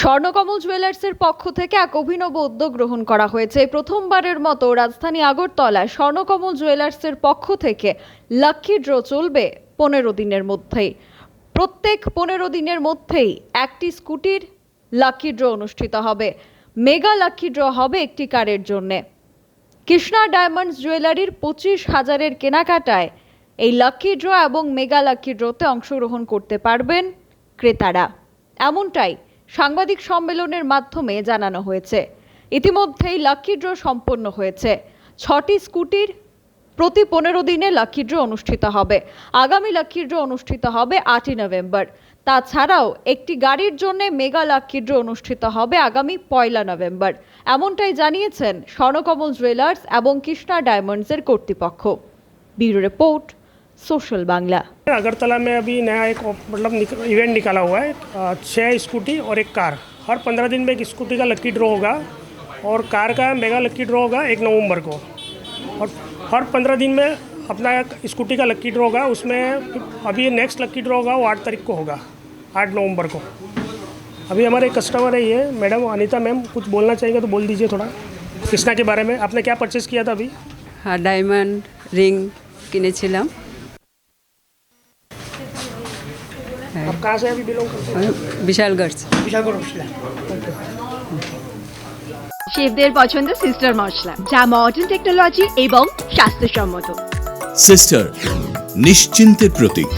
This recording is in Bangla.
স্বর্ণকমল জুয়েলার্সের পক্ষ থেকে এক অভিনব উদ্যোগ গ্রহণ করা হয়েছে। প্রথমবারের মতো রাজধানী আগরতলায় স্বর্ণকমল জুয়েলার্সের পক্ষ থেকে লাক্কি ড্র চলবে পনেরো দিনের মধ্যেই। প্রত্যেক পনেরো দিনের মধ্যেই একটি স্কুটির লাকি ড্র অনুষ্ঠিত হবে। মেগা লাক্কি ড্র হবে একটি কারের জন্যে। কৃষ্ণা ডায়মন্ডস জুয়েলারির পঁচিশ হাজারের কেনাকাটায় এই লাকি ড্র এবং মেগা লাকি ড্রতে অংশগ্রহণ করতে পারবেন ক্রেতারা। এমনটাই সাংবাদিক সম্মেলনের মাধ্যমে জানানো হয়েছে। ইতিমধ্যেই লাকি ড্র সম্পন্ন হয়েছে। ছটি স্কুটির প্রতি পনেরো দিনে লাকি ড্র অনুষ্ঠিত হবে। আগামী লাকি ড্র অনুষ্ঠিত হবে আটই নভেম্বর। তাছাড়াও একটি গাড়ির জন্য মেগা লাকি ড্র অনুষ্ঠিত হবে আগামী পয়লা নভেম্বর। এমনটাই জানিয়েছেন স্বর্ণকমল জুয়েলার্স এবং কৃষ্ণা ডায়মন্ডসের কর্তৃপক্ষ। Bureau report social Bangla. Agartala में अभी नया एक मतलब इवेंट निकाला हुआ है छः स्कूटी और एक कार हर पंद्रह दिन में एक स्कूटी का लक्की ड्रॉ होगा और कार का मेगा लक्की ड्रॉ होगा एक नवंबर को। और हर पंद्रह दिन में अपना स्कूटी का लक्की ड्रॉ होगा उसमें अभी नेक्स्ट लक्की ड्रॉ होगा वो आठ तारीख को होगा आठ नवंबर को। अभी हमारे कस्टमर है ये मैडम अनिता मैम कुछ बोलना चाहिए तो बोल दीजिए थोड़ा। कृष्णा के बारे में आपने क्या परचेज़ किया था अभी? हाँ डायमंड रिंग किने কিনেছিলাম आप कहाँ से अभी बिलोंग करते আমি বিশালগড় हैं শেফদের পছন্দ সিস্টার মশলা যা মডার্ন টেকনোলজি এবং স্বাস্থ্যসম্মত সিস্টার নিশ্চিন্তের প্রতীক